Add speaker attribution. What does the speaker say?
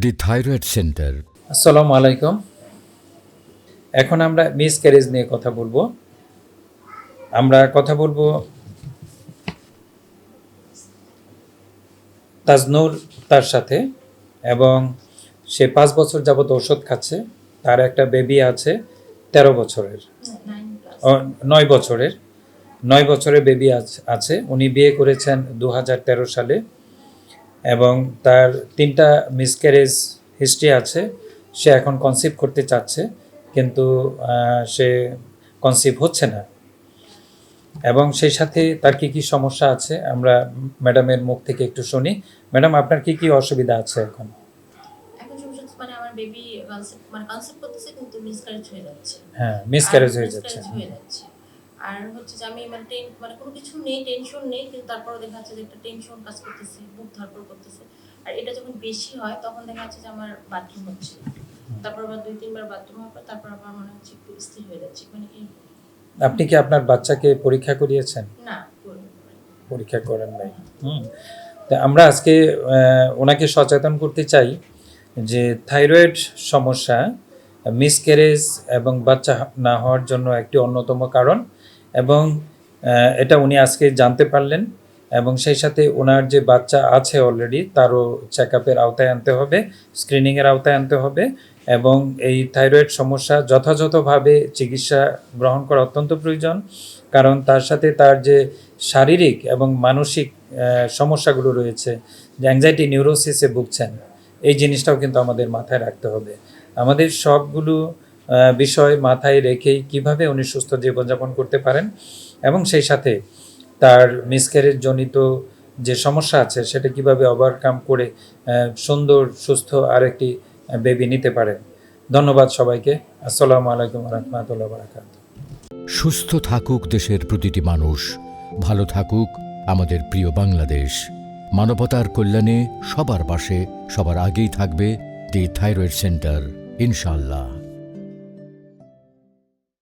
Speaker 1: দি thyroid centre
Speaker 2: আসসালামু আলাইকুম। এখন আমরা মিস ক্যারেজ নিয়ে কথা বলব। আমরা কথা বলব তাজনুর তার সাথে এবং সে পাঁচ বছর যাবত ওষুধ খাচ্ছে। তার একটা বেবি আছে তেরো বছরের। নয় বছরের। নয় বছরের বেবি আছে উনি বিয়ে করেছেন দু হাজার তেরো সালে। এবং তার তিনটা মিসক্যারেজ হিস্ট্রি আছে সে এখন কনসিভ করতে চাচ্ছে কিন্তু সে কনসিভ হচ্ছে না। এবং সেই সাথে তার কি কি সমস্যা আছে আমরা ম্যাডামের মুখ থেকে একটু শুনি। ম্যাডাম আপনার কি কি অসুবিধা আছে এখন?
Speaker 3: মানে আমার বেবি মানে কনসেপ্ট করতেছে কিন্তু মিসক্যারেজ হয়ে যাচ্ছে।
Speaker 2: হ্যাঁ মিসক্যারেজ হয়ে যাচ্ছে।
Speaker 3: হয়ে যাচ্ছে। আর হচ্ছে যে আমি মানে টেন মানে কোনো কিছু নেই টেনশন নেই কিন্তু তারপরে দেখা যাচ্ছে যে একটা টেনশন কাজ করতেছে বুক ধরপড় করতেছে। আর এটা যখন বেশি হয় তখন দেখা যাচ্ছে যে আমার বাথরুম হচ্ছে। তারপর আবার দুই তিনবার বাথরুম হওয়ার পর তারপর আবার মনে হচ্ছে একটু স্থির হয়ে যাচ্ছে মানে এই
Speaker 2: আপনি কি আপনার বাচ্চাকে পরীক্ষা করিয়েছেন?
Speaker 3: না
Speaker 2: পরীক্ষা করেন নাই। হুম। তা আমরা আজকে ওনাকে সচেতন করতে চাই যে থাইরয়েড সমস্যা মিসক্যারেজ এবং বাচ্চা না হওয়ার জন্য একটি অন্যতম কারণ। এবং এটা উনি আজকে জানতে পারলেন এবং সেই সাথে ওনার যে বাচ্চা আছে অলরেডি তারও চেক আপের আওতায় আনতে হবে স্ক্রিনিংয়ের আওতায় আনতে হবে এবং এই থাইরয়েড সমস্যা যথাযথভাবে চিকিৎসা গ্রহণ করা অত্যন্ত প্রয়োজন। কারণ তার সাথে তার যে শারীরিক এবং মানসিক সমস্যাগুলো রয়েছে, যে অ্যাংজাইটি নিউরোসিসে ভুগছেন, এই জিনিসটাও কিন্তু আমাদের মাথায় রাখতে হবে। আমাদের সবগুলো বিষয় মাথায় রেখেই কীভাবে উনি সুস্থ জীবনযাপন করতে পারেন এবং সেই সাথে তার মিসক্যারেজ জনিত যে সমস্যা আছে, সেটা কীভাবে ওভারকাম করে সুন্দর, সুস্থ আর একটি বেবি নিতে পারেন। ধন্যবাদ সবাইকে। আসসালামু আলাইকুম রহমতুল্লাহ বারাকাত
Speaker 1: সুস্থ থাকুক দেশের প্রতিটি মানুষ, ভালো থাকুক আমাদের প্রিয় বাংলাদেশ। মানবতার কল্যাণে সবার পাশে, সবার আগেই থাকবে দি থাইরয়েড সেন্টার ইনশাল্লাহ